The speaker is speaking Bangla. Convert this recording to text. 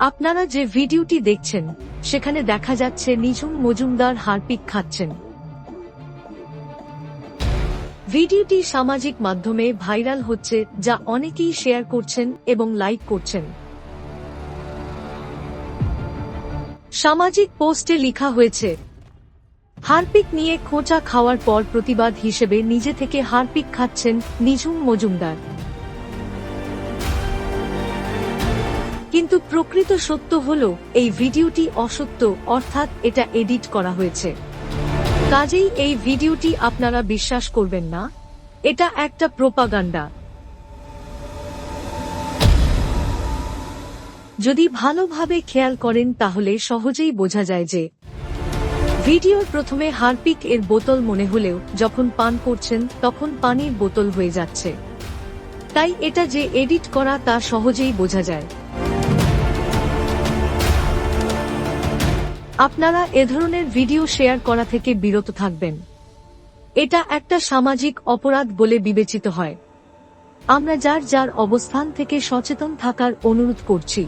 আপনারা যে ভিডিওটি দেখছেন, সেখানে দেখা যাচ্ছে নিঝুম মজুমদার হারপিক খাচ্ছেন। ভিডিওটি সামাজিক মাধ্যমে ভাইরাল হচ্ছে, যা অনেকেই শেয়ার করছেন এবং লাইক করছেন। সামাজিক পোস্টে লেখা হয়েছে, হারপিক নিয়ে খোঁচা খাওয়ার পর প্রতিবাদ হিসেবে নিজে থেকে হারপিক খাচ্ছেন নিঝুম মজুমদার। কিন্তু প্রকৃত সত্য হল, এই ভিডিওটি অসত্য, অর্থাৎ এটা এডিট করা হয়েছে। কাজেই এই ভিডিওটি আপনারা বিশ্বাস করবেন না, এটা একটা প্রোপাগান্ডা। যদি ভালোভাবে খেয়াল করেন তাহলে সহজেই বোঝা যায় যে, ভিডিওর প্রথমে হারপিক এর বোতল মনে হলেও যখন পান করছেন, তখন পানির বোতল হয়ে যাচ্ছে। তাই এটা যে এডিট করা তা সহজেই বোঝা যায়। আপনারা এ ধরনের ভিডিও শেয়ার করা থেকে বিরত থাকবেন। এটা একটা সামাজিক অপরাধ বলে বিবেচিত হয়। আমরা যার যার অবস্থান থেকে সচেতন থাকার অনুরোধ করছি।